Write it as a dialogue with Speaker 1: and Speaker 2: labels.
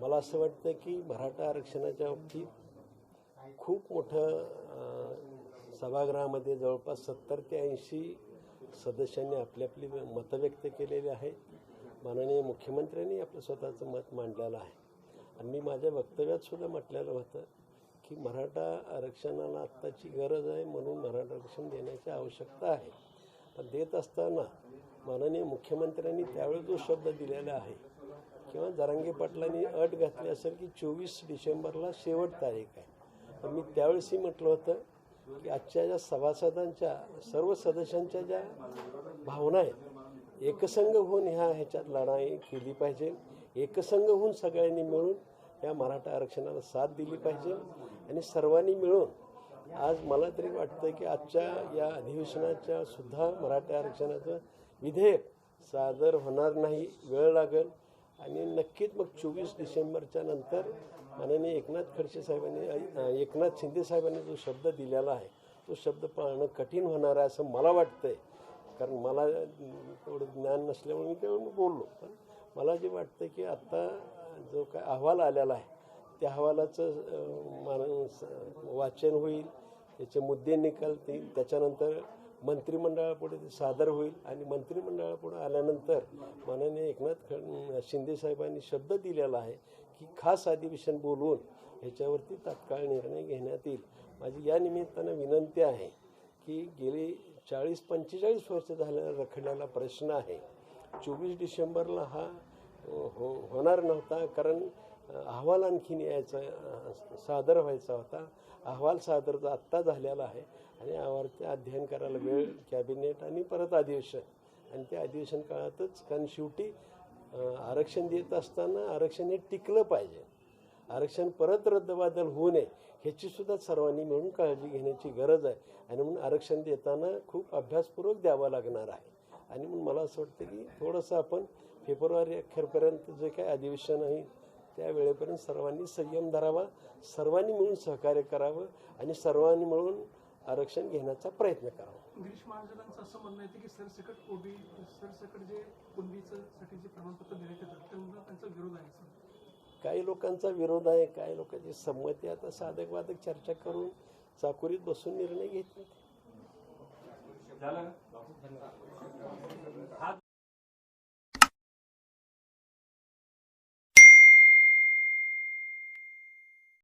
Speaker 1: मला असं वाटतं की मराठा आरक्षणाच्या बाबतीत खूप मोठं सभागृहामध्ये जवळपास सत्तर ते ऐंशी सदस्यांनी आपली आपली मतं व्यक्त केलेली आहे माननीय मुख्यमंत्र्यांनी आपलं स्वतःचं मत मांडलेलं आहे. आणि मी माझ्या वक्तव्यात सुद्धा म्हटलेलं होतं की मराठा आरक्षणाला आत्ताची गरज आहे म्हणून मराठा आरक्षण देण्याची आवश्यकता आहे. पण देत असताना माननीय मुख्यमंत्र्यांनी त्यावेळी जो शब्द दिलेला आहे किंवा जरांगे पाटलांनी अट घातली असेल की चोवीस डिसेंबरला शेवट तारीख आहे. मी त्यावेळेसही म्हटलं होतं की आजच्या ज्या सभासदांच्या सर्व सदस्यांच्या ज्या भावना आहेत एकसंघ होऊन ह्या ह्याच्यात लढाई केली पाहिजे. एकसंघ होऊन सगळ्यांनी मिळून या मराठा आरक्षणाला साथ दिली पाहिजे. आणि सर्वांनी मिळून आज मला तरी वाटतं की आजच्या या अधिवेशनाच्या सुद्धा मराठा आरक्षणाचं विधेयक सादर होणार नाही वेळ लागेल. आणि नक्कीच मग चोवीस डिसेंबरच्या नंतर माननीय एकनाथ खडसे साहेबांनी एकनाथ शिंदे साहेबांनी जो शब्द दिलेला आहे तो शब्द पाळणं कठीण होणार आहे असं मला वाटतंय. कारण मला थोडं तेवढं ज्ञान नसल्यामुळे मी तेवढं बोललो. पण मला जे वाटतं की आत्ता जो काय अहवाल आलेला आहे त्या अहवालाचं मान स- वाचन होईल त्याचे मुद्दे निकालतील त्याच्यानंतर मंत्रिमंडळापुढे ते सादर होईल आणि मंत्रिमंडळापुढे आल्यानंतर माननीय एकनाथ खड शिंदे साहेबांनी शब्द दिलेला आहे की खास अधिवेशन बोलवून ह्याच्यावरती तात्काळ निर्णय घेण्यात येईल. माझी या निमित्तानं विनंती आहे की गेली चाळीस पंचेचाळीस वर्ष झालेला रखडलेला प्रश्न आहे. चोवीस डिसेंबरला हा हो होणार नव्हता कारण अहवाल आणखीन यायचा सादर व्हायचा होता. अहवाल सादर आत्ता झालेला आहे. आणि यावरती अध्ययन करायला वेळ कॅबिनेट आणि परत अधिवेशन. आणि त्या अधिवेशन काळातच कारण शेवटी आरक्षण देत असताना आरक्षण हे टिकलं पाहिजे. आरक्षण परत रद्दबादल होऊ नये ह्याची सुद्धा सर्वांनी मिळून काळजी घेण्याची गरज आहे. आणि म्हणून आरक्षण देताना खूप अभ्यासपूर्वक द्यावा लागणार आहे. आणि म्हणून मला असं वाटतं की थोडंसं आपण फेब्रुवारी अखेरपर्यंत जे काही अधिवेशन आहे त्या वेळेपर्यंत सर्वांनी संयम धरावा सर्वांनी मिळून सहकार्य करावं आणि सर्वांनी मिळून आरक्षण घेण्याचा प्रयत्न करावा
Speaker 2: गिरीश महाजनांचं असं म्हणणं येते की सरसकट ओबी सरसकट जे कुणबीचं साठी जे प्रमाणपत्र देण्यात येतं त्यांना त्यांचा विरोध आहे.
Speaker 1: काही लोकांचा विरोध आहे काही लोकांची संमती आहे. आता साधक वादक चर्चा करून चाकुरीत बसून निर्णय घेतले?